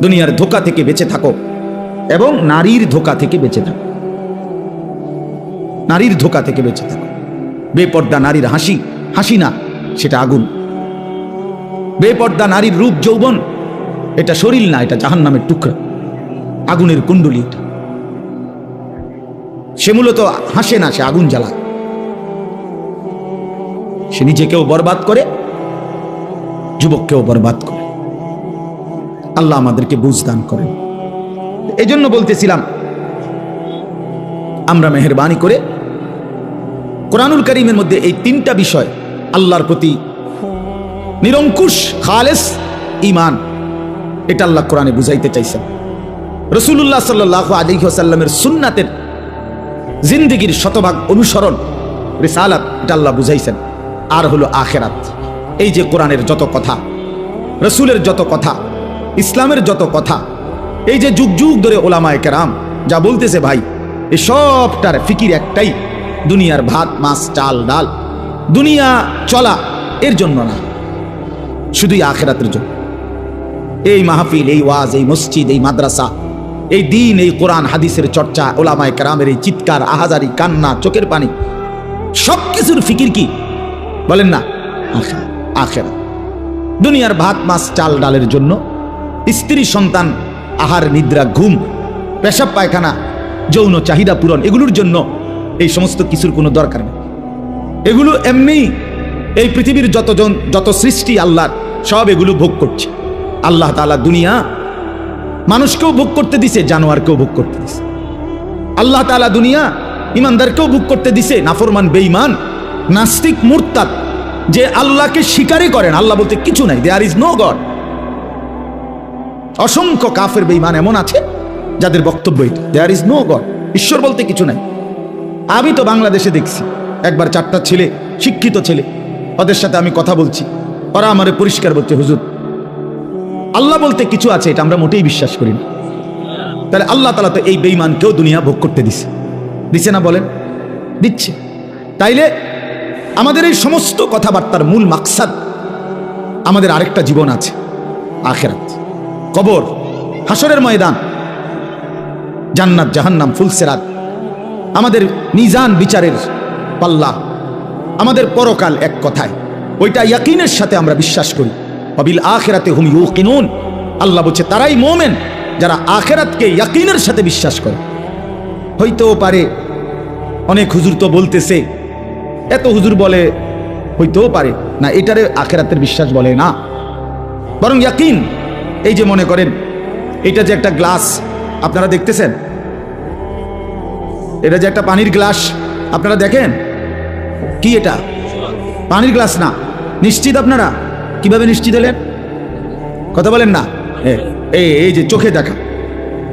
দুনিয়ার ধোকা থেকে বেঁচে থাকো এবং নারীর ধোকা থেকে বেঁচে থাকো। নারীর ধোকা থেকে বেঁচে থাকো। বেপর্দা নারীর হাসি হাসি না, সেটা আগুন। বেপর্দা নারীর রূপ যৌবন, এটা শরীর না, এটা জাহান নামের টুকরা। আগুনের কুণ্ডলি এটা। সে মূলত হাসে না, সে আগুন জ্বালায় সে নিজেকেও বরবাদ করে, যুবককেও বরবাদ করে। আল্লাহ আমাদেরকে বুঝ দান করেন। এই জন্য বলতেছিলাম, আমরা মেহরবানি করে কোরআনুল করিমের মধ্যে এই তিনটা বিষয় আল্লাহর প্রতি নিরঙ্কুশ, খালেস ইমান এটা আল্লাহ কোরআনে বুঝাইতে চাইছেন। রসুল্লাহ সাল্লাহ আলিহাসাল্লামের সুন্নাতের জিন্দিগির শতভাগ অনুসরণ, রিসালাত, এটা আল্লাহ বুঝাইছেন। আর হলো আখেরাত। এই যে কোরআনের যত কথা, রসুলের যত কথা ইসলামের যত কথা, এই যে যুগ যুগ ধরে ওলামায় কেরাম যা বলতেছে ভাই এই সবটার ফিকির একটাই, দুনিয়ার ভাত, মাছ, চাল, ডাল। দুনিয়া চলা এর জন্য না, শুধুই আখেরাতের জন্য। এই মাহফিল, এই ওয়াজ, এই মসজিদ, এই মাদ্রাসা, এই দিন, এই কোরআন, হাদিসের চর্চা, ওলামায় কেরামের এই চিৎকার, আহাজারি, কান্না, চোখের পানি সব কিছুর ফিকির কি? বলেন না আখেরা আখেরা দুনিয়ার ভাত, মাছ, চাল, ডালের জন্য স্ত্রী সন্তান, আহার, নিদ্রা, ঘুম, পেশাব, পায়খানা, যৌন চাহিদা পূরণ, এগুলোর জন্য এই সমস্ত কিছুর কোনো দরকার নেই। এগুলো এমনি এই পৃথিবীর যতজন, যত সৃষ্টি আল্লাহর, সব এগুলো ভোগ করছে। আল্লাহ তাআলা দুনিয়া মানুষকেও ভোগ করতে দিছে, জানোয়ারকেও ভোগ করতে দিছে। আল্লাহ তাআলা দুনিয়া ইমানদারকেও ভোগ করতে দিছে, নাফরমান, বেঈমান, নাস্তিক, মুরতাদ, যে আল্লাহকে স্বীকারই করেন। আল্লাহ বলতে কিছু নাই দেয়ার ইজ নো গড অসংখ্য কাফের বেইমান এমন আছে যাদের বক্তব্য দেয়ার ইজ নো গড ঈশ্বর বলতে কিছু নাই। আমি তো বাংলাদেশে দেখছি, একবার চারটা ছেলে, শিক্ষিত ছেলে, ওদের সাথে আমি কথা বলছি, ওরা আমারে পরিষ্কার বলছে, হুজুর, আল্লাহ বলতে কিছু আছে, এটা আমরা মোটেই বিশ্বাস করি না। তাহলে আল্লাহ তালা তো এই বেইমানকেও দুনিয়া ভোগ করতে দিছে। দিছে না বলেন? দিচ্ছে। তাইলে আমাদের এই সমস্ত কথাবার্তার মূল মাকসাদ আমাদের আরেকটা জীবন আছে, আখেরাত। কবর হাসরের ময়দান, জান্নাত, জাহান্নাম ফুলসেরাত আমাদের নিজান বিচারের পাল্লা, আমাদের পরকাল এক কথায়। ওইটা ইয়াকিনের সাথে আমরা বিশ্বাস করি। অবিল আখেরাতে হুম ইউ কিনুন আল্লাহ বলছে, তারাই মোমেন যারা আখেরাতকে ইয়াকিনের সাথে বিশ্বাস করে। হইতেও পারে, অনেক হুজুর তো বলতেছে, এত হুজুর বলে হইতেও পারে। না, এটারে আখেরাতের বিশ্বাস বলে না। বরং ইয়াকিন এই যে মনে করেন, এটা যে একটা গ্লাস, আপনারা দেখতেছেন? এটা যে একটা পানির গ্লাস, আপনারা দেখেন? কি এটা? পানির গ্লাস না। নিশ্চিত আপনারা? কীভাবে নিশ্চিত হলেন? কথা বলেন না। এই এই যে চোখে দেখা।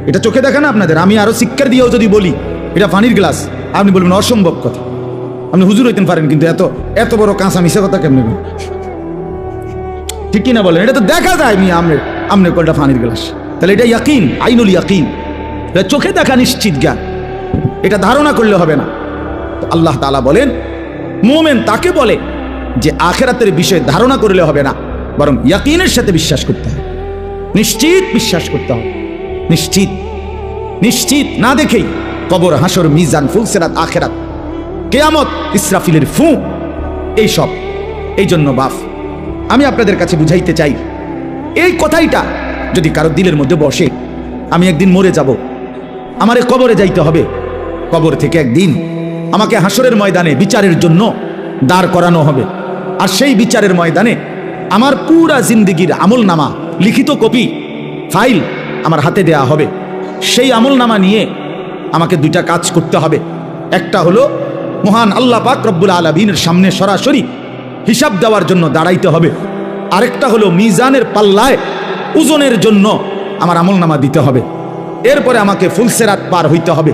এটা চোখে দেখা না আপনাদের? আমি আরও শিক্ষার দিয়েও যদি বলি, এটা পানির গ্লাস, আপনি বলবেন অসম্ভব কথা। আপনি হুজুর হইতেন পারেন, কিন্তু এত এত বড় কাঁচা মিশা কথা কেমনি? ঠিক কিনা বলেন? এটা তো দেখা যায় আমি আমনের আমনের কলটা পানির গ্লাস? তাহলে এটা ইয়াকিন, আইনুল ইয়াকিন। এটা চোখে দেখা নিশ্চিত জ্ঞান। এটা ধারণা করলে হবে না। আল্লাহ তালা বলেন, মোমেন তাকে বলে যে আখেরাতের বিষয়ে ধারণা করলে হবে না, বরং ইয়াকিনের সাথে বিশ্বাস করতে হবে। নিশ্চিত বিশ্বাস করতে হবে। নিশ্চিত। নিশ্চিত না দেখেই কবর, হাসর, মিজান, ফুলসেরাত, আখেরাত, কেয়ামত, ইসরাফিলের ফু, এইসব। এই জন্য বাফ, আমি আপনাদের কাছে বুঝাইতে চাই এই কথাইটা যদি কারও দিলের মধ্যে বসে, আমি একদিন মরে যাব। আমারে কবরে যাইতে হবে। কবর থেকে একদিন আমাকে হাসরের ময়দানে বিচারের জন্য দাঁড় করানো হবে। আর সেই বিচারের ময়দানে আমার পুরা জিন্দিগির আমল নামা লিখিত কপি, ফাইল আমার হাতে দেয়া হবে। সেই আমল নামা নিয়ে আমাকে দুইটা কাজ করতে হবে। একটা হলো মহান আল্লাহ পাক রব্বুল আলমিনের সামনে সরাসরি হিসাব দেওয়ার জন্য দাঁড়াইতে হবে। আরেকটা হলো মিজানের পাল্লায় ওজনের জন্য আমার আমল নামা দিতে হবে। এরপরে আমাকে ফুলসেরাত পার হইতে হবে।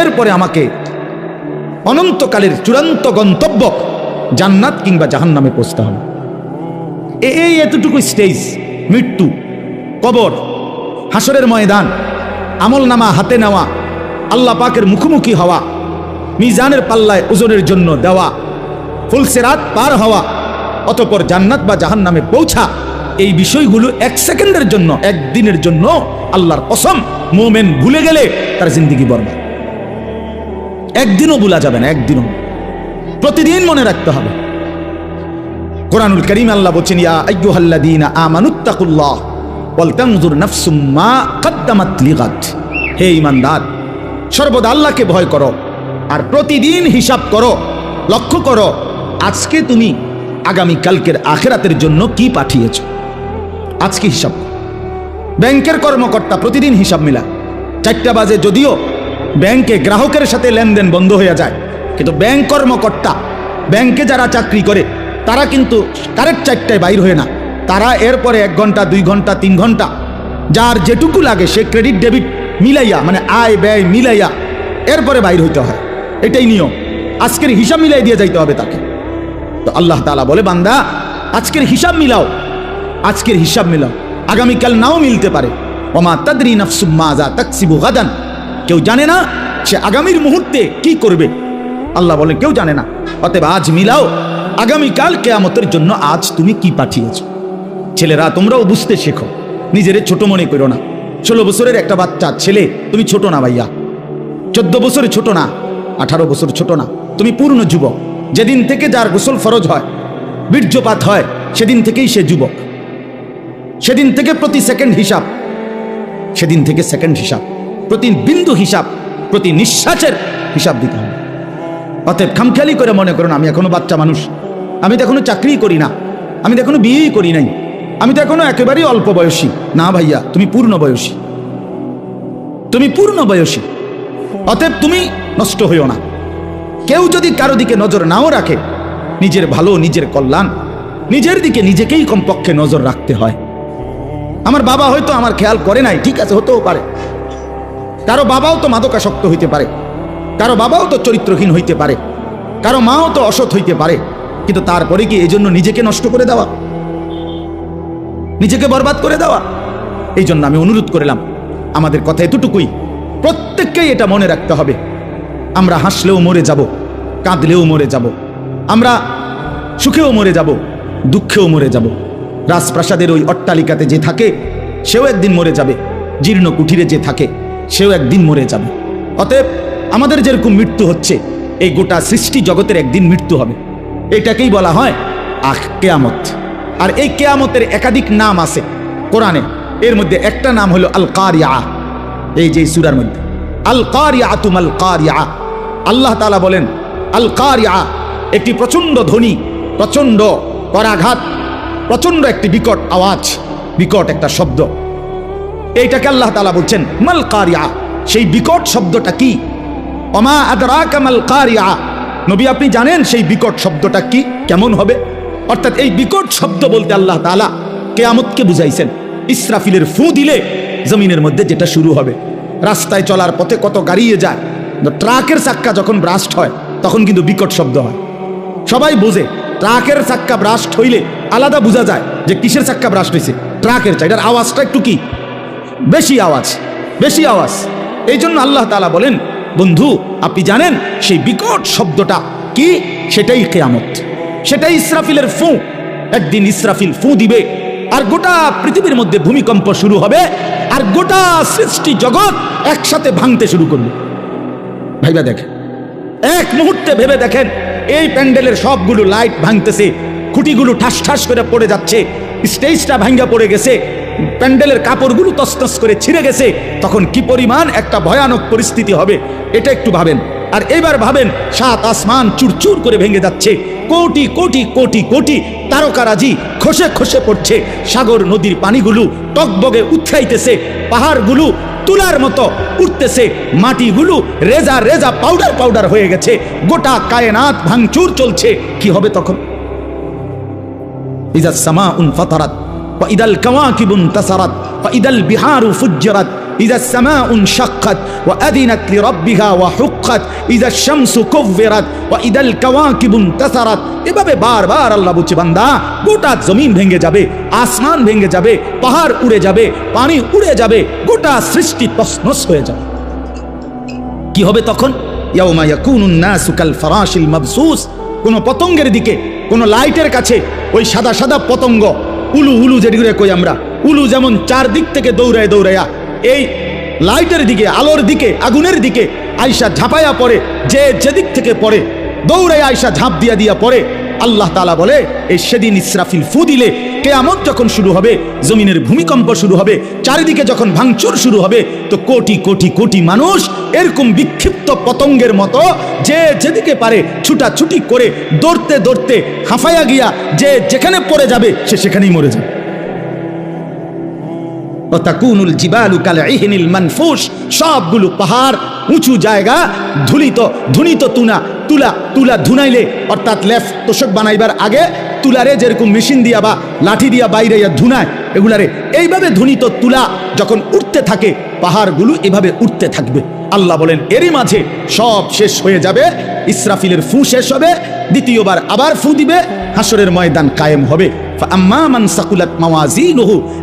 এরপরে আমাকে অনন্তকালের চূড়ান্ত গন্তব্য জান্নাত কিংবা জাহান্নামে পৌঁছতে হবে। এই এতটুকু স্টেজ মৃত্যু, কবর হাসরের ময়দান আমল নামা হাতে নেওয়া, আল্লাহ পাকের মুখোমুখি হওয়া, মিজানের পাল্লায় ওজনের জন্য দেওয়া, ফুলসেরাত পার হওয়া অতপর জান্নাত বা জাহান্নামে পৌঁছা। এই বিষয়গুলো এক সেকেন্ডের জন্য একদিনের জন্য আল্লাহর কসম, মোমেন ভুলে গেলে তার জিন্দিগি বরবাদ। একদিনও ভুলা যাবে না, একদিনও। প্রতিদিন মনে রাখতে হবে। কোরআনুল করিম আল্লাহ বলছেন, ইয়া আইয়ুহাল্লাযীনা আমানুত্তাকুল্লাহ ওয়াল তানজুর মা কদ্দামাত হে ঈমানদার, সর্বদা আল্লাহকে ভয় করো আর প্রতিদিন হিসাব করো, লক্ষ্য করো, আজকে তুমি আগামী কালকের আখেরাতের জন্য কি পাঠিয়েছ? আজকে হিসাব ব্যাংকের কর্মকর্তা প্রতিদিন হিসাব মিলা চারটা বাজে যদিও ব্যাংকে গ্রাহকের সাথে লেনদেন বন্ধ হয়ে যায়, কিন্তু ব্যাংক কর্মকর্তা, ব্যাংকে যারা চাকরি করে, তারা কিন্তু কারেক্ট চারটায় বাইর হয়ে না। তারা এরপরে এক ঘণ্টা, দুই ঘণ্টা, তিন ঘণ্টা, যার যেটুকু লাগে সে ক্রেডিট, ডেবিট মিলাইয়া মানে আয়, ব্যয় মিলাইয়া এরপরে বাইর হইতে হয়। এটাই নিয়ম। আজকের হিসাব মিলাই দিয়ে যাইতে হবে তাকে। তো আল্লাহ তাআলা বলে, বান্দা, আজকের হিসাব মিলাও। আজকের হিসাব মিলাও। আগামীকাল নাও মিলতে পারে। ওমা তাদরি নাফসুম মাজা তাকসিবু গাদান। কেউ জানে না সে আগামীর মুহূর্তে কি করবে। আল্লাহ বলে, কেউ জানে না। অতএব আজ মিলাও। আগামীকাল কেয়ামতের জন্য আজ তুমি কি পাঠিয়েছ? ছেলেরা, তোমরাও বুঝতে শেখো। নিজেরে ছোট মনে করো না। ষোলো বছরের একটা বাচ্চা, ছেলে, তুমি ছোট না ভাইয়া। চোদ্দ বছরে ছোট না, আঠারো বছর ছোট না। তুমি পূর্ণ যুবক। যেদিন থেকে যার গোসল ফরজ হয়, বীর্যপাত হয়, সেদিন থেকেই সে যুবক। সেদিন থেকে প্রতি সেকেন্ড হিসাব, সেদিন থেকে সেকেন্ড হিসাব, প্রতি বিন্দু হিসাব, প্রতি নিঃশ্বাসের হিসাব দিতে হবে। অতএব খামখেয়ালি করে মনে করুন, আমি এখনও বাচ্চা মানুষ, আমি তো এখনও চাকরি করি না, আমি তো এখনও বিয়েই করি নাই, আমি তো এখনও একেবারেই অল্প বয়সী। না ভাইয়া, তুমি পূর্ণ বয়সী। তুমি পূর্ণ বয়সী। অতএব তুমি নষ্ট হইও না। কেউ যদি কারও দিকে নজর নাও রাখে, নিজের ভালো নিজের কল্যাণ, নিজের দিকে নিজেকেই কমপক্ষে নজর রাখতে হয়। আমার বাবা হয়তো আমার খেয়াল করে নাই, ঠিক আছে, হতেও পারে। কারও বাবাও তো মাদকাসক্ত হইতে পারে, কারও বাবাও তো চরিত্রহীন হইতে পারে, কারও মাও তো অসৎ হইতে পারে, কিন্তু তারপরে কি এই জন্য নিজেকে নষ্ট করে দেওয়া? নিজেকে বরবাদ করে দেওয়া? এই জন্য আমি অনুরোধ করলাম, আমাদের কথা এতটুকুই, প্রত্যেককেই এটা মনে রাখতে হবে। আমরা হাসলেও মরে যাব। কাঁদলেও মরে যাব। আমরা সুখেও মরে যাব, দুঃখেও মরে যাব। রাজপ্রাসাদের ওই অট্টালিকাতে যে থাকে, সেও একদিন মরে যাবে। জীর্ণ কুঠিরে যে থাকে, সেও একদিন মরে যাবে। অতএব আমাদের যেরকম মৃত্যু হচ্ছে, এই গোটা সৃষ্টি জগতের একদিন মৃত্যু হবে। এটাকেই বলা হয় আখ কেয়ামত। আর এই কেয়ামতের একাধিক নাম আছে কোরআনে। এর মধ্যে একটা নাম হলো আল কারিয়া এই যে সুরার মধ্যে। আল কারিয়া তুম আল কারিয়া আল্লাহ তালা বলেন আল কারিয়া একটি প্রচণ্ড ধ্বনি, প্রচণ্ড করাঘাত প্রচণ্ড একটি বিকট আওয়াজ, বিকট একটা শব্দ। এইটাকে আল্লাহ তালা বলছেন মাল কারিয়া সেই বিকট শব্দটা কি? অমা আদরা কামাল কারিয়া নবী, আপনি জানেন সেই বিকট শব্দটা কি? কেমন হবে? অর্থাৎ এই বিকট শব্দ বলতে আল্লাহ তালা কেয়ামতকে বুঝাইছেন। ইসরাফিলের ফু দিলে জমিনের মধ্যে যেটা শুরু হবে। রাস্তায় চলার পথে কত গাড়িয়ে যায়। ট্রাকের চাক্কা যখন ব্রাস্ট হয় তখন কিন্তু বিকট শব্দ হয়। সবাই বোঝে, ট্রাকের চাক্কা ব্রাস্ট হইলে আলাদা বোঝা যায় যে কিসের চাক্কা ব্রাস্ট হয়েছে ট্রাকের চা এটার আওয়াজটা একটু কি? বেশি আওয়াজ বেশি আওয়াজ। এই জন্য আল্লাহ তালা বলেন, বন্ধু, আপনি জানেন সেই বিকট শব্দটা কি? সেটাই কেয়ামত। সেটাই ইসরাফিলের ফু। একদিন ইসরাফিল ফু দিবে, আর গোটা পৃথিবীর মধ্যে ভূমিকম্প শুরু হবে, আর গোটা সৃষ্টি জগৎ একসাথে ভাঙতে শুরু করবে। ভাইবা দেখেন এক মুহূর্তে ভেবে দেখেন, এই প্যান্ডেলের সবগুলো লাইট ভাঙতেছে, খুঁটিগুলো ঠাস ঠাস করে পড়ে যাচ্ছে, স্টেজটা ভাঙ্গা পড়ে গেছে, প্যান্ডেলের কাপড়গুলো তসতস করে ছিঁড়ে গেছে, তখন কি পরিমাণ একটা ভয়ানক পরিস্থিতি হবে, এটা একটু ভাবেন। আর এবার ভাবেন, সাত আসমান চুরচুর করে ভেঙে যাচ্ছে, কোটি কোটি কোটি কোটি তারকারাজি খসে খসে পড়ছে, সাগর নদীর পানিগুলো টকবগে উৎখাইতেছে পাহাড়গুলো তুলার মতো উঠতেছে। মাটিগুলো রেজা রেজা পাউডার পাউডার হয়ে গেছে। গোটা কায়নাত ভাঙচুর চলছে। কি হবে তখন? ইজাজ সামা উন ফাতারাত ইদাল কামা কিবুন তাসারাত ইদাল বিহারু ফুজ্জারাত إذا السماء انشقت وأذنت لربها وحقت إذا الشمس كفرت وإذا الكواكب انتصرت এভাবে বারবার আল্লাহ বলছে বান্দা গোটা জমিন ভেঙে যাবে আসমান ভেঙে যাবে পাহাড় উড়ে যাবে পানি উড়ে যাবে গোটা সৃষ্টি তছনছ হয়ে যাবে কি হবে তখন ইয়াউমা ইয়াকুনুন নাসু কাল ফারাশিল মাবসুস কোন পতঙ্গের দিকে কোন লাইটের কাছে ওই সাদা সাদা পতঙ্গ উলু উলু যেটিগুলো কই আমরা উলু যেমন চারদিক থেকে দৌড়ায় দৌড়াইয়া এই লাইটের দিকে, আলোর দিকে, আগুনের দিকে আয়সা ঝাঁপাইয়া পড়ে, যে যেদিক থেকে পড়ে দৌড়ায় আয়সা ঝাঁপ দিয়া দিয়া পড়ে। আল্লাহ তালা বলে, এই সেদিন ইসরাফিল ফু দিলে কেয়ামত যখন শুরু হবে, জমিনের ভূমিকম্প শুরু হবে, চারিদিকে যখন ভাঙচুর শুরু হবে, তো কোটি কোটি কোটি মানুষ এরকম বিক্ষিপ্ত পতঙ্গের মতো যে যেদিকে পারে ছুটাছুটি করে দৌড়তে দৌড়তে হাঁফাইয়া গিয়া যে যেখানে পড়ে যাবে, সে সেখানেই মরে যাবে। তাকুনুল জিবালু কাল ইহনিল মানফুস সবগুলো পাহাড় উঁচু জায়গা, ধুলিত, ধুনিত তুনা, তুলা তুলা ধুনাইলে, অর্থাৎ লেফ তোষক বানাইবার আগে তুলারে যেরকম মেশিন দিয়া বা লাঠি দিয়া বাইরে ধুনায়, এগুলারে এইভাবে ধুনিত তুলা যখন উঠতে থাকে, পাহাড়গুলো এভাবে উঠতে থাকবে। আল্লাহ বলেন, এরই মাঝে সব শেষ হয়ে যাবে, ইসরাফিলের ফু শেষ হবে, দ্বিতীয়বার আবার ফু দিবে হাসরের ময়দান কায়েম হবে।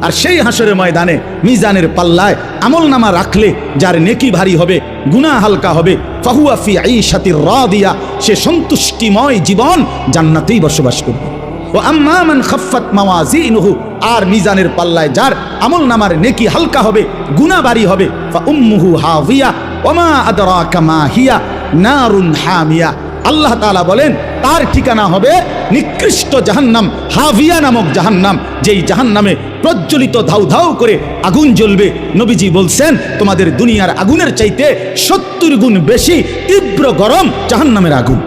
আর সেই হাসরের ময়দানে মিজানের পাল্লায় আমল নামা রাখলে যার নেকি ভারী হবে, গুনাহ হালকা হবে, ফাহুয়া ফি আইশাতির রাদিয়া, সে সন্তুষ্টিময় জীবন জান্নাতেই বসবাস করবে। ও আম্মা মান খাফফাত মাওয়াজিনুহু, আর মিজানের পাল্লায় যার আমল নামার নেকি হালকা হবে, গুনাহ ভারী হবে, ফা উম্মুহু হাভিয়া ওমা আদরাকা মা হিয়া, নারুন হামিয়া। আল্লাহ তাআলা বলেন, তার ঠিকানা হবে নিকৃষ্ট জাহান্নাম, হাভিয়া নামক জাহান্নাম, যেই জাহান্নামে প্রজ্বলিত ধাউ ধাউ করে আগুন জ্বলবে। নবীজি বলছেন, তোমাদের দুনিয়ার আগুনের চাইতে সত্তর গুণ বেশি তীব্র গরম জাহান্নামের আগুন।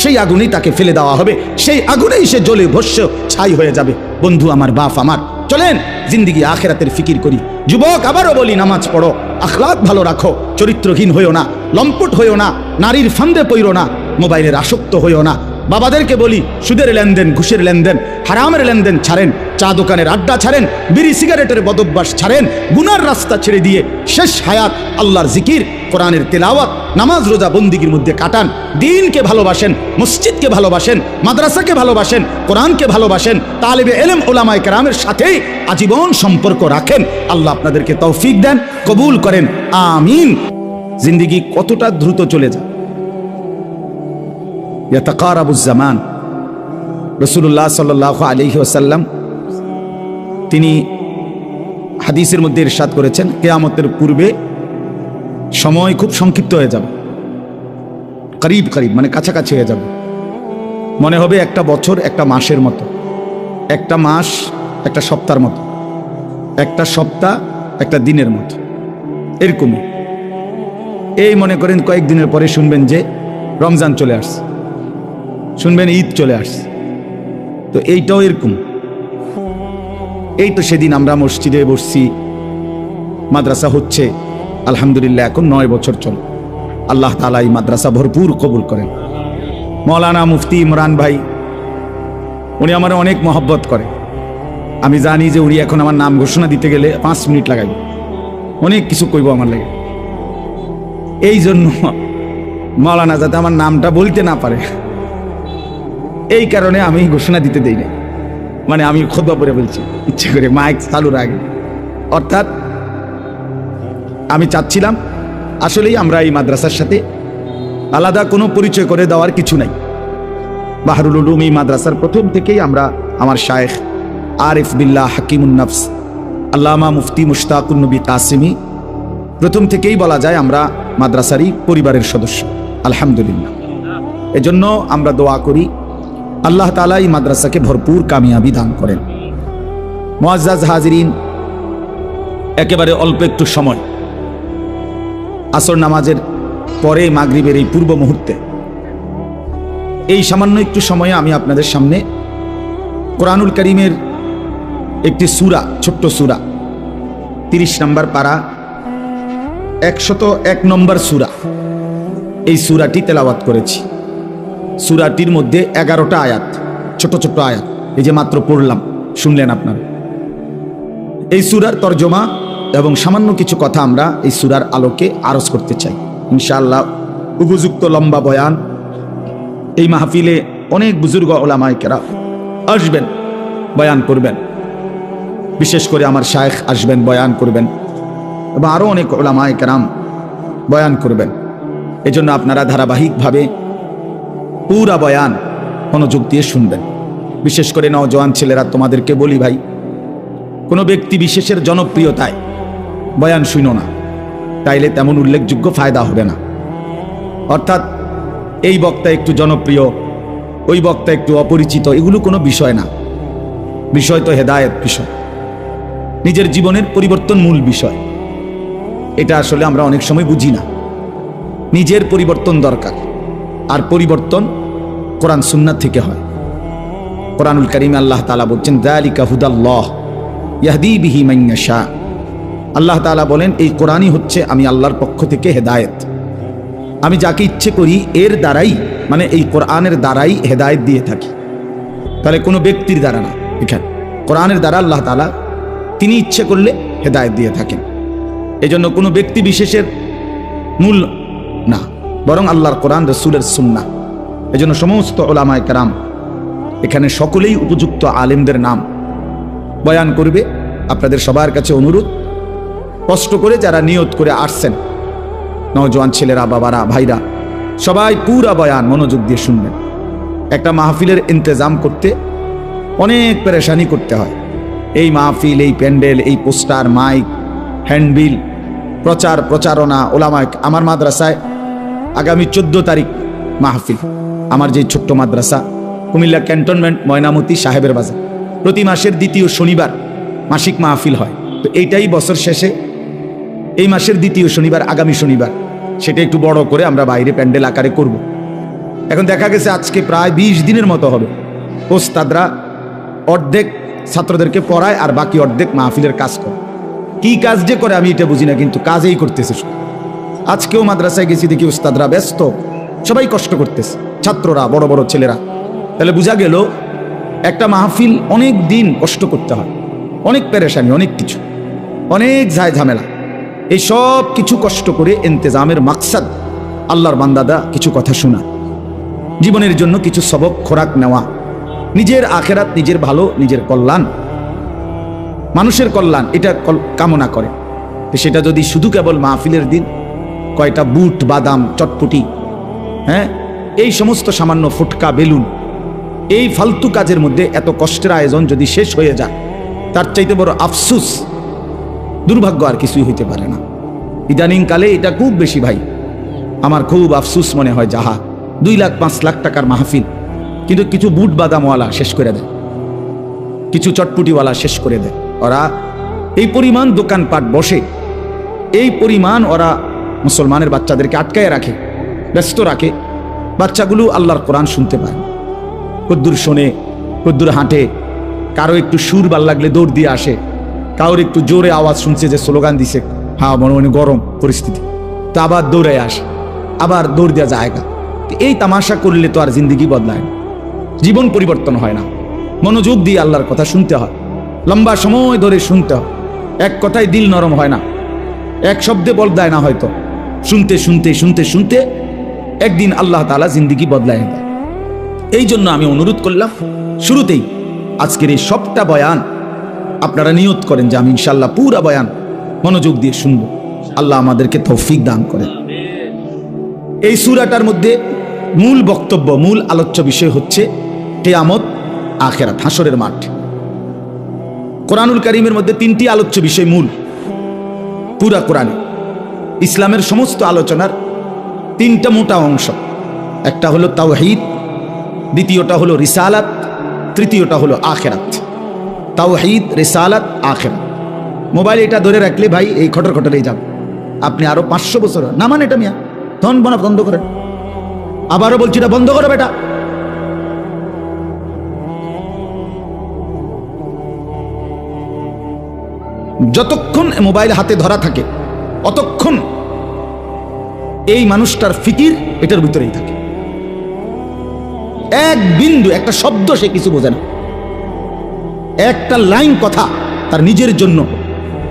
সেই আগুনেই তাকে ফেলে দেওয়া হবে, সেই আগুনেই সে জ্বলে ভস্য ছাই হয়ে যাবে। বন্ধু আমার, বাপ আমার, চলেন জিন্দিগি আখেরাতের ফিকির করি। যুবক, আবারও বলি, নামাজ পড়ো, আখলাক ভালো রাখো, চরিত্রহীন হইও না, লম্পট হইও না, নারীর ফান্দে পইরো না। মোবাইলের আসক্ত হইও না। বাবাদেরকে বলি, সুদের লেনদেন, ঘুষের লেনদেন, হারামের লেনদেন ছাড়েন, চা দোকানের আড্ডা ছাড়েন, বিড়ি সিগারেটের বদভ্যাস ছাড়েন, গুনার রাস্তা ছেড়ে দিয়ে শেষ হায়াত আল্লাহর জিকির, কোরআনের তেলাওয়াত, নামাজ, রোজা বন্দিগির মধ্যে কাটান, দিনকে ভালোবাসেন, মসজিদকে ভালোবাসেন, মাদ্রাসাকে ভালোবাসেন, কোরআনকে ভালোবাসেন, তালেবে এলেম, ওলামায় কেরামের সাথেই আজীবন সম্পর্ক রাখেন। আল্লাহ আপনাদেরকে তৌফিক দেন, কবুল করেন, আমিন। জিন্দিগি কতটা দ্রুত চলে যায়। ইয়াতাকারাবুজ্জামান রসুল্লাহ সাল্লাহ আলহি ওসাল্লাম তিনি হাদিসের মধ্যে ইরশাদ করেছেন, কেয়ামতের পূর্বে সময় খুব সংক্ষিপ্ত হয়ে যাবে। করিব করিব মানে কাছাকাছি হয়ে যাবে। মনে হবে একটা বছর, একটা মাসের মতো। একটা মাস, একটা সপ্তাহের মতো। একটা সপ্তাহ, একটা দিনের মতো। এরকমই। এই মনে করেন কয়েকদিনের পরে শুনবেন যে রমজান চলে আসছে। শুনবেন, ঈদ চলে আসছে। তো এইটাও এরকম। এই তো সেদিন আমরা মসজিদে বসছি, মাদ্রাসা হচ্ছে, আলহামদুলিল্লাহ এখন নয় বছর চল। আল্লাহ তালা এই মাদ্রাসা ভরপুর কবুল করেন। মৌলানা মুফতি ইমরান ভাই, উনি আমার অনেক মহব্বত করে। আমি জানি যে উনি এখন আমার নাম ঘোষণা দিতে গেলে পাঁচ মিনিট লাগাইব। অনেক কিছু কইব আমার লাগে। এই জন্য মৌলানা যাতে আমার নামটা বলতে না পারে। এই কারণে আমি ঘোষণা দিতে দেই না মানে আমি খোদবা পরে বলছি, ইচ্ছে করে মাইক চালুর আগে। অর্থাৎ আমি চাচ্ছিলাম, আসলেই আমরা এই মাদ্রাসার সাথে আলাদা কোনো পরিচয় করে দেওয়ার কিছু নাই। বাহারুল উলুম এই মাদ্রাসার প্রথম থেকেই আমরা আমার শায়েখ আরিফ বিল্লাহ হাকিমুন্নফস আল্লামা মুফতি মুশতাকুন নবী কাসিমি, প্রথম থেকেই বলা যায় আমরা মাদ্রাসারই পরিবারের সদস্য। আলহামদুলিল্লাহ। এজন্য আমরা দোয়া করি আল্লাহ তালা এই মাদ্রাসাকে ভরপুর কামিয়াবি দান করেন। মোয়াজ্জাজ হাজরিন, একেবারে অল্প একটু সময়। আসর নামাজের পরে মাগরিবের এই পূর্ব মুহূর্তে। এই সামান্য একটু সময়ে আমি আপনাদের সামনে কোরআনুল করিমের একটি সুরা, ছোট্ট সুরা, তিরিশ নম্বর পারা, একশত এক নম্বর সুরা, এই সুরাটি তেলাওয়াত করেছি। সুরাটির মধ্যে এগারোটা আয়াত, ছোট ছোট আয়াত। এই যে মাত্র পড়লাম, শুনলেন আপনার। এই সুরার তর্জমা এবং সামান্য কিছু কথা আমরা এই সুরার আলোকে আরজ করতে চাই। ইনশাআল্লাহ উপযুক্ত লম্বা বয়ান। এই মাহফিলে অনেক বুজুর্গ ওলামাইকেরা আসবেন, বয়ান করবেন। বিশেষ করে আমার শায়েখ আসবেন, বয়ান করবেন। এবং আরও অনেক ওলামায় কেরাম বয়ান করবেন। এজন্য আপনারা ধারাবাহিকভাবে পুরা বয়ান। মনোযোগ দিয়ে শুনবেন। বিশেষ করে নওজোয়ান ছেলেরা, তোমাদেরকে বলি ভাই, কোনো ব্যক্তি বিশেষের জনপ্রিয়তায় বয়ান শুনো না। তাইলে তেমন উল্লেখযোগ্য ফায়দা হবে না। অর্থাৎ এই বক্তা একটু জনপ্রিয়, ওই বক্তা একটু অপরিচিত, এগুলো কোনো বিষয় না। বিষয় তো হেদায়েত বিষয়। নিজের জীবনের পরিবর্তন মূল বিষয়। এটা আসলে আমরা অনেক সময় বুঝি না। নিজের পরিবর্তন দরকার। আর পরিবর্তন কোরআন সুন্নাত থেকে হয়। কোরআনুল করিম আল্লাহ তালা বলছেন দালিকা হুদাল্লাহ ইয়াহদি বিহি মাইয়াশা আল্লাহ তালা বলেন, এই কোরআনই হচ্ছে আমি আল্লাহর পক্ষ থেকে হেদায়েত। আমি যাকে ইচ্ছে করি এর দ্বারাই মানে এই কোরআনের দ্বারাই হেদায়েত দিয়ে থাকি। তাহলে কোনো ব্যক্তির দ্বারা না, এখানে। কোরআনের দ্বারা আল্লাহ তালা তিনি ইচ্ছে করলে হেদায়েত দিয়ে থাকেন। এজন্য কোনো ব্যক্তি বিশেষের মূল না। বরং আল্লাহর কোরআন রসুলের সুন্না এজন্য সমস্ত ওলামায় কারাম এখানে সকলেই উপযুক্ত আলেমদের নাম বয়ান করবে। আপনাদের সবার কাছে অনুরোধ, কষ্ট করে যারা নিয়ত করে আসছেন, নওজোয়ান ছেলেরা, বাবারা, ভাইরা, সবাই পুরা বয়ান মনোযোগ দিয়ে শুনবেন। একটা মাহফিলের ইন্তজাম করতে অনেক পেরেশানি করতে হয়। এই মাহফিল, এই প্যান্ডেল, এই পোস্টার, মাইক, হ্যান্ডবিল প্রচার প্রচারণা ওলামাইক আমার মাদ্রাসায় আগামী চোদ্দ তারিখ মাহফিল, আমার যে ছোট্ট মাদ্রাসা, কুমিল্লা ক্যান্টনমেন্ট ময়নামতি সাহেবের বাজার প্রতি মাসের দ্বিতীয় শনিবার মাসিক মাহফিল হয় তো এইটাই বছর শেষে, এই মাসের দ্বিতীয় শনিবার, আগামী শনিবার, সেটা একটু বড় করে আমরা বাইরে প্যান্ডেল আকারে করব। এখন দেখা গেছে আজকে প্রায় বিশ দিনের মতো হবে ওস্তাদরা অর্ধেক ছাত্রদেরকে পড়ায় আর বাকি অর্ধেক মাহফিলের কাজ করে কি কাজ যে করে আমি এটা বুঝি না, কিন্তু কাজেই করতেছে শুধু। আজকেও মাদ্রাসায় গেছি দেখি উস্তাদরা ব্যস্ত। সবাই কষ্ট করতেছে, ছাত্ররা, বড় বড় ছেলেরা। তাহলে বোঝা গেল, একটা মাহফিল অনেক দিন কষ্ট করতে হয়। অনেক পেরেশানি, অনেক কিছু। অনেক ঝায় ঝামেলা। এই সব কিছু কষ্ট করে এন্তেজামের মাকসাদ আল্লাহর বান্দাদা কিছু কথা শোনা জীবনের জন্য কিছু সবক খোরাক নেওয়া। নিজের আখেরাত নিজের ভালো, নিজের কল্যাণ। মানুষের কল্যাণ, এটা কামনা করে। সেটা যদি শুধু কেবল মাহফিলের দিন কয়টা বুট, বাদাম, চটপটি হ্যাঁ? এই সমস্ত সামান্য ফুটকা, বেলুন, এই ফালতু কাজের মধ্যে এত কষ্টের আয়োজন যদি শেষ হয়ে যায়, তার চাইতে বড় আফসুস, দুর্ভাগ্য আর কিছুই হইতে পারে না। ইদানিং কালে এটা খুব বেশি ভাই। আমার খুব আফসুস মনে হয় যাহা। দুই লাখ, পাঁচ লাখ টাকার মাহফিল, কিন্তু কিছু বুট, বাদামওয়ালা শেষ করে দেয়। কিছু চটপুটিওয়ালা শেষ করে দেয়। ওরা এই পরিমাণ দোকানপাট বসে, এই পরিমাণ ওরা মুসলমানের বাচ্চাদেরকে আটকায় রাখে, ব্যস্ত রাখে। বাচ্চাগুলো আল্লাহর কোরআন শুনতে পায়। কদ্দুর শোনে, কদ্দুর হাঁটে। কারও একটু সুর ভালো লাগলে দৌড় দিয়ে আসে। কারোর একটু জোরে আওয়াজ শুনছে যে স্লোগান দিছে হ্যাঁ মনে মনে গরম পরিস্থিতি। তো আবার দৌড়ে আসে, আবার দৌড় দেওয়া জায়গা এই তামাশা করলে তো আর জিন্দিগি বদলায় না। জীবন পরিবর্তন হয় না। মনোযোগ দিয়ে আল্লাহর কথা শুনতে হয়। লম্বা সময় ধরে শুনতে হয়। এক কথায় দিল নরম হয় না। এক শব্দে বল দেয় না হয়তো। শুনতে শুনতে শুনতে শুনতে একদিন আল্লাহ তালা জিন্দিগি বদলায় দেয় এই জন্য আমি অনুরোধ করলাম, শুরুতেই আজকের এই সবটা বয়ান আপনারা নিয়ত করেন যে আমি ইনশাল্লাহ পুরা বয়ান মনোযোগ দিয়ে শুনব। আল্লাহ আমাদেরকে তৌফিক দান করেন। এই সুরাটার মধ্যে মূল বক্তব্য, মূল আলোচ্য বিষয় হচ্ছে কেয়ামত আখেরাত হাসরের মাঠ। কোরআনুল করিমের মধ্যে তিনটি আলোচ্য বিষয় মূল, পুরা কোরআনে। ইসলামের সমস্ত আলোচনার তিনটা মোটা অংশ। একটা হলো তাওহিদ, দ্বিতীয়টা হলো রিসালাত, তৃতীয়টা হলো আখেরাত। তাওহিদ, রিসালাত, আখেরাত। মোবাইল এটা ধরে রাখলে ভাই এই খটর খটরেই যাবে। আপনি আরও পাঁচশো বছর না মানে এটা মিয়া? ধন বনা বন্ধ করেন। আবারও বলছি এটা বন্ধ করো বেটা। যতক্ষণ মোবাইল হাতে ধরা থাকে অতক্ষণ এই মানুষটার ফিকির এটার ভিতরেই থাকে। এক বিন্দু, একটা শব্দ সে কিছু বোঝে না। একটা লাইন কথা তার নিজের জন্য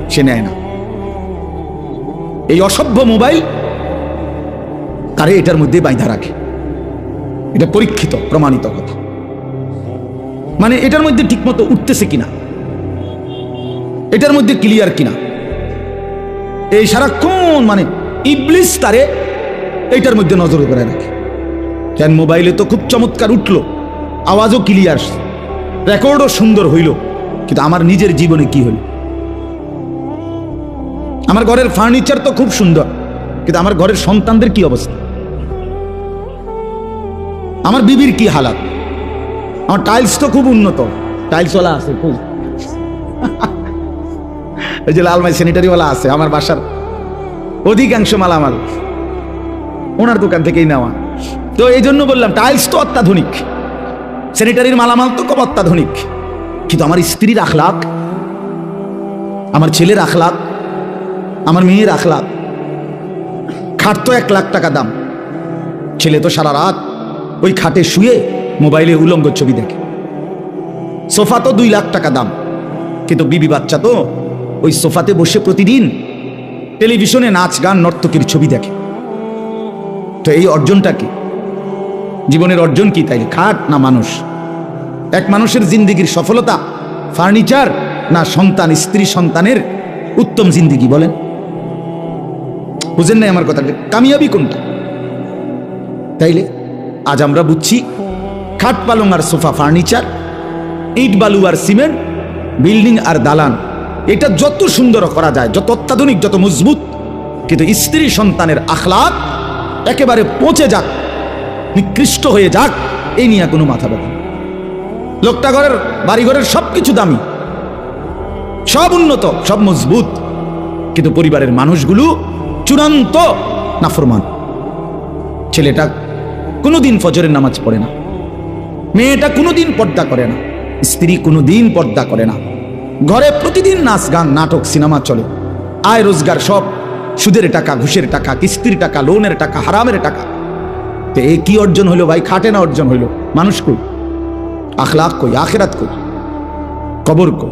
সে নেয় না। এই অসভ্য মোবাইল তারে এটার মধ্যে বাইধা রাখে। এটা পরীক্ষিত, প্রমাণিত কথা। মানে এটার মধ্যে ঠিকমতো উঠতেছে কিনা? এটার মধ্যে ক্লিয়ার কিনা? এই সারাক্ষণ মানে ইবলিস তারে এইটার মধ্যে নজর করে রাখে। কেন মোবাইলে তো খুব চমৎকার উঠল, আওয়াজও ক্লিয়ার রেকর্ডও সুন্দর হইল, কিন্তু আমার নিজের জীবনে কি হইল আমার ঘরের ফার্নিচার তো খুব সুন্দর, কিন্তু আমার ঘরের সন্তানদের কি অবস্থা? আমার বিবির কি হালাত? আমার টাইলস তো খুব উন্নত টাইলসওয়ালা আছে, খুব। ওই যে লালমাই স্যানিটারিওয়ালা আছে, আমার বাসার অধিকাংশ মালামাল ওনার দোকান থেকেই নেওয়া। তো এই জন্য বললাম টাইলস তো অত্যাধুনিক। স্যানিটারির মালামাল তো খুব অত্যাধুনিক। কিন্তু আমার স্ত্রীর আখলাক আমার ছেলের আখলাক আমার মেয়ের আখলাক খাট তো এক লাখ টাকা দাম। ছেলে তো সারা রাত ওই খাটে শুয়ে মোবাইলে উলঙ্গ ছবি দেখে। সোফা তো দুই লাখ টাকা দাম। কিন্তু বিবি বাচ্চা তো ওই সোফাতে বসে প্রতিদিন টেলিভিশনে নাচ, গান, নর্তকীর ছবি দেখে। তো এই অর্জনটা কি জীবনের অর্জন কি তাই? খাট না মানুষ? এক মানুষের জিন্দিগির সফলতা, ফার্নিচার না সন্তান, স্ত্রী সন্তানের উত্তম জিন্দিগি বলেন? বুঝেন নাই আমার কথাটা? কামিয়াবি কোনটা? তাইলে আজ আমরা বুঝছি খাট পালং আর সোফা ফার্নিচার, ইট বালু আর সিমেন্ট, বিল্ডিং আর দালান এটা যত সুন্দর করা যায়, যত অত্যাধুনিক, যত মজবুত, কিন্তু স্ত্রী সন্তানের আখলাক একেবারে পচে যাক, নিকৃষ্ট হয়ে যাক, এই নিয়ে কোনো মাথা ব্যথা লোকটা ঘরের বাড়িঘরের সব কিছু দামি। সব উন্নত, সব মজবুত, কিন্তু পরিবারের মানুষগুলো চূড়ান্ত নাফরমান। ছেলেটা কোনোদিন ফজরের নামাজ পড়ে না। মেয়েটা কোনোদিন পর্দা করে না। স্ত্রী কোনোদিন পর্দা করে না। ঘরে প্রতিদিন নাচ, গান, নাটক, সিনেমা চলে। আয় রোজগার সব। সুদের টাকা, ঘুষের টাকা, কিস্তির টাকা, লোনের টাকা, হারামের টাকা। তো এ কি অর্জন হইল ভাই? খাটে না অর্জন হইল। মানুষ কই? আখলাক কই? আখেরাত কই? কবর কই?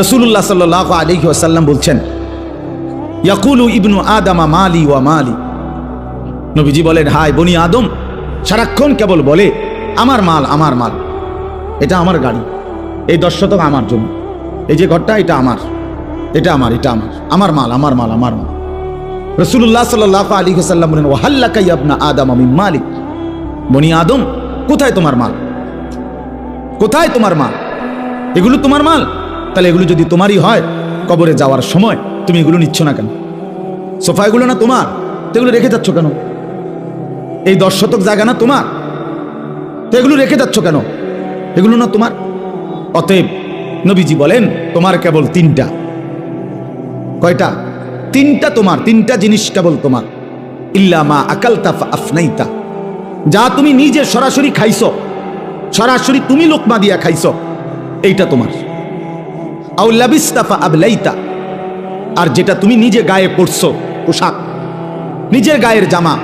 রসুল্লাহ সাল্লাহ আলহি আসাল্লাম বলছেন, ইয়াকুলু ইবনু আদামা মালি ওয়া মালি। নবীজি বলেন হাই বনি আদম, সারাক্ষণ কেবল বলে, আমার মাল আমার মাল। এটা আমার গাড়ি। এই দশ শতক আমার জন্য এই যে ঘরটা, এটা আমার। এটা আমার এটা আমার। আমার মাল আমার মাল আমার মাল। রসুল্লাহ সাল্লাহ আলী সাল্লাম বলেন ওহাল্লাকাই আপনা আদম আমি মালিক। বনি আদম, কোথায় তোমার মাল? কোথায় তোমার মাল? এগুলো তোমার মাল? তাহলে এগুলো যদি তোমারই হয়, কবরে যাওয়ার সময় তুমি এগুলো নিচ্ছ না কেন? সোফা এগুলো না তোমার? তো এগুলো রেখে যাচ্ছ কেন? এই দশ শতক জায়গা না তোমার? তো এগুলো রেখে যাচ্ছ কেন? এগুলো না তোমার? অতএব নবীজি বলেন, তোমার কেবল তিনটা। কয়টা? তিনটা তোমার, তিনটা জিনিস কেবল তোমার। ইল্লামা আকালতা আফনাইতা। যা তুমি নিজে সরাসরি খাইছ, সরাসরি তুমি লোকমা দিয়া খাইছ, এইটা তোমার। আউল্লাবিস্তাফা আবলাইতা। আর যেটা তুমি নিজে গায়ে পড়ছো পোশাক, নিজের গায়ের জামা,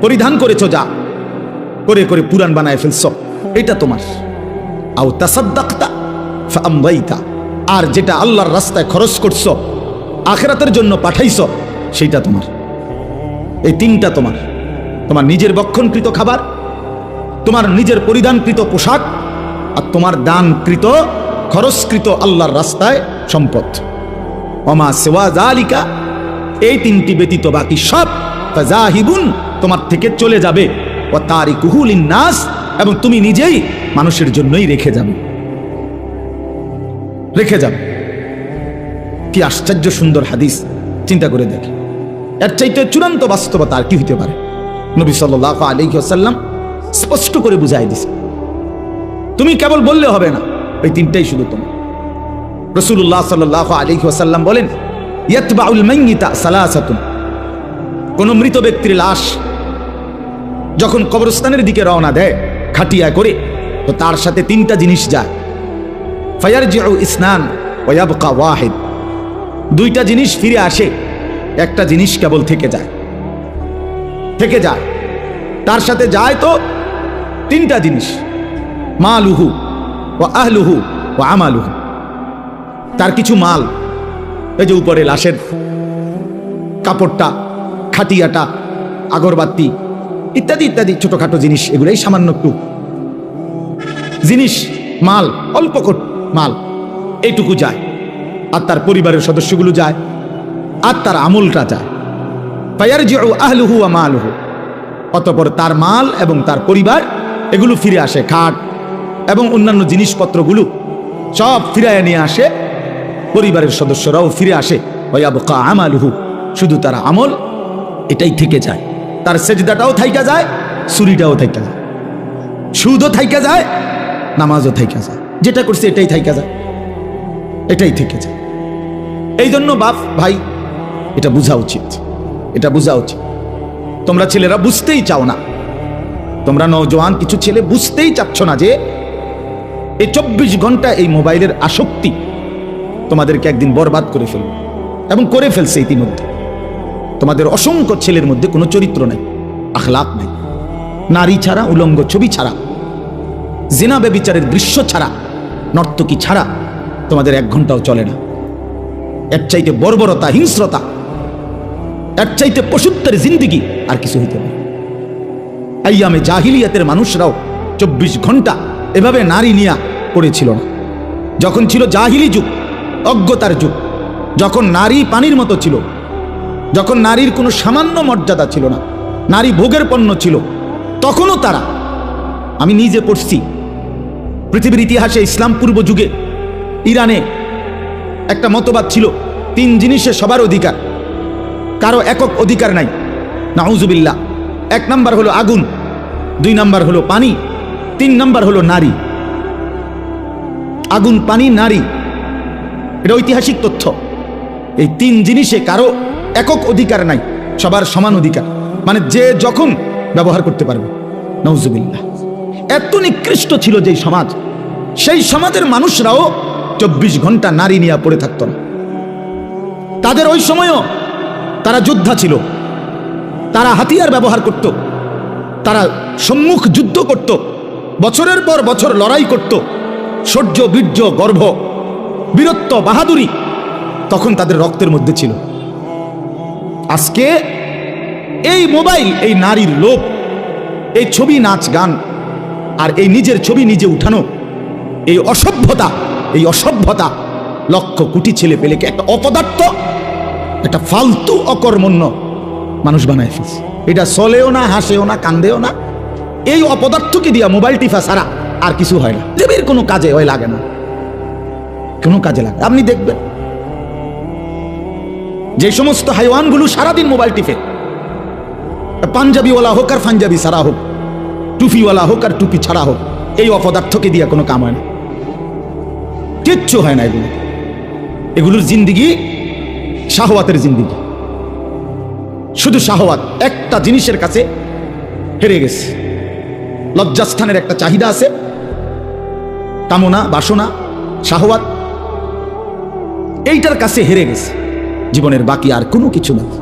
পরিধান করেছ যা, করে করে পুরাণ বানায় ফেলছ এটা তোমার। আও তাসাদ্দাক্তা ফামবাইতা আর যেটা আল্লাহর রাস্তায় খরচ করছ, আখেরাতের জন্য পাঠাইছো, সেইটা তোমার। এই তিনটা তোমার। তোমার নিজের বক্ষণকৃত খাবার, তোমার নিজের পরিধানকৃত পোশাক, আর তোমার দানকৃত, খরচকৃত আল্লাহর রাস্তায় সম্পদ। অমা সেওয়া জালিকা এই তিনটি ব্যতীত বাকি সব ফাজাহিবুন, তোমার থেকে চলে যাবে। ও তারি কুহুল নাস এবং তুমি নিজেই মানুষের জন্যই রেখে যাবে। রেখে যাবে। কি আশ্চর্য সুন্দর হাদিস। চিন্তা করে দেখে। এর চাইতে চূড়ান্ত বাস্তবতা আর কি হইতে পারে? নবী সাল্লাহ আলিহাসাল্লাম স্পষ্ট করে বুঝাই দিছে। তুমি কেবল বললে হবে না, ওই তিনটাই শুধু তোমার। রসুল্লাহ সাল্লাহ আলিহাসাল্লাম বলেন কোন মৃত ব্যক্তির লাশ যখন কবরস্থানের দিকে রওনা দেয় খাটিয়া করে, তো তার সাথে তিনটা জিনিস যায়। ফায়ার জিউ ইসনান ওয়াবকা ওয়াহিদ। দুইটা জিনিস ফিরে আসে, একটা জিনিস কেবল থেকে যায়। থেকে যায়। তার সাথে যায় তো তিনটা জিনিস, মালুহু ও আহলুহু ও আমালুহু। তার কিছু মাল, এই যে উপরে লাশের কাপড়টা, খাটিয়াটা, আগরবাতি ইত্যাদি ইত্যাদি, ছোটখাটো জিনিস, এগুলোই সামান্য একটু জিনিস, মাল, অল্প মাল, এইটুকু যায়। আর তার পরিবারের সদস্যগুলো যায়, আর তার আমলটা যায়। ফায়ার যে আহলুহু আমা আলুহু অতপর তার মাল এবং তার পরিবার, এগুলো ফিরে আসে, খাট এবং অন্যান্য জিনিসপত্রগুলো সব ফিরায় নিয়ে আসে। পরিবারের সদস্যরাও ফিরে আসে। ওয়াবকা আমালুহু। শুধু তার আমল, এটাই থেকে যায়। তার সেজদাটাও থাইকা যায় সুরিটাও থাইকা যায়। সুদও থাইকা যায়, নামাজও থাইকা যায়। যেটা করছে এটাই থাইকা যায়। এটাই থেকে যায়। এই জন্য বাপ, ভাই, এটা বোঝা উচিত। এটা বোঝা উচিত। তোমরা ছেলেরা বুঝতেই চাও না। তোমরা নওজোয়ান, কিছু ছেলে বুঝতেই চাচ্ছ না যে এই চব্বিশ ঘণ্টা এই মোবাইলের আসক্তি তোমাদেরকে একদিন বরবাদ করে ফেলবে এবং করে ফেলছে ইতিমধ্যে। তোমাদের অসংখ্য ছেলের মধ্যে কোনো চরিত্র নেই আখলাপ নেই। নারী ছাড়া, উলঙ্গ ছবি ছাড়া, জেনা বেবিচারের দৃশ্য ছাড়া, নর্তকী ছাড়া তোমাদের এক ঘন্টাও চলে না। এর চাইতে বর্বরতা, হিংস্রতা, এর চাইতে পশুত্বের জিন্দিগি আর কিছু হইতে পারে আইয়ামে জাহিলিয়াতের মানুষরাও চব্বিশ ঘণ্টা এভাবে নারী নিয়া পড়েছিল না। যখন ছিল জাহিলি যুগ, অজ্ঞতার যুগ, যখন নারী পানির মতো ছিল যখন নারীর কোনো সামান্য মর্যাদা ছিল না, নারী ভোগের পণ্য ছিল, তখনও তারা, আমি নিজে পড়ছি, পৃথিবীর ইতিহাসে ইসলাম পূর্ব যুগে, ইরানে একটা মতবাদ ছিল, তিন জিনিসে সবার অধিকার, কারও একক অধিকার নাই, নাউজুবিল্লাহ, এক নাম্বার হলো আগুন, দুই নাম্বার হলো পানি, তিন নাম্বার হলো নারী। আগুন, পানি, নারী, এটা ঐতিহাসিক তথ্য। এই তিন জিনিসে কারও একক অধিকার নাই, সবার সমান অধিকার। মানে যে যখন ব্যবহার করতে পারবে। নৌজুবিল্লাহ এত নিকৃষ্ট ছিল যেই সমাজ, সেই সমাজের মানুষরাও চব্বিশ ঘণ্টা নারী নিয়ে পড়ে থাকতো না। তাদের ওই সময়ও তারা যোদ্ধা ছিল। তারা হাতিয়ার ব্যবহার করত। তারা সম্মুখ যুদ্ধ করত। বছরের পর বছর লড়াই করত। শৌর্য বীর্য, গর্ভ, বীরত্ব, বাহাদুরি তখন তাদের রক্তের মধ্যে ছিল। আজকে এই মোবাইল, এই নারীর লোভ, এই ছবি নাচ, গান, আর এই নিজের ছবি নিজে উঠানো, এই অসভ্যতা এই অসভ্যতা লক্ষ কোটি ছেলে পেলেকে একটা অপদার্থ, একটা ফালতু অকর্মণ্য মানুষ বানায় ফেলছে। এটা চলেও না, হাসেও না, কান্দেও না। এই অপদার্থকে দিয়া মোবাইল টিফা ছাড়া আর কিছু হয় না। দেবের কোনো কাজে হয় লাগে না। কোনো কাজে লাগে আপনি দেখবেন যে সমস্ত হাইওয়ানগুলো সারাদিন মোবাইল টিপে। পাঞ্জাবিওয়ালা হোক আর পাঞ্জাবি ছাড়া হোক, টুপিওয়ালা হোক আর টুপি ছাড়া হোক, এই অপদার্থকে দিয়ে কোনো কাম হয় না। কিচ্ছু হয় না এগুলো। এগুলোর জিন্দিগি শাহওয়াতের জিন্দিগি। শুধু শাহওয়াত, একটা জিনিসের কাছে হেরে গেছে। লজ্জাস্থানের একটা চাহিদা আছে। কামনা, বাসনা, শাহওয়াত, এইটার কাছে হেরে গেছে। জীবনের বাকি আর কোনো কিছু না।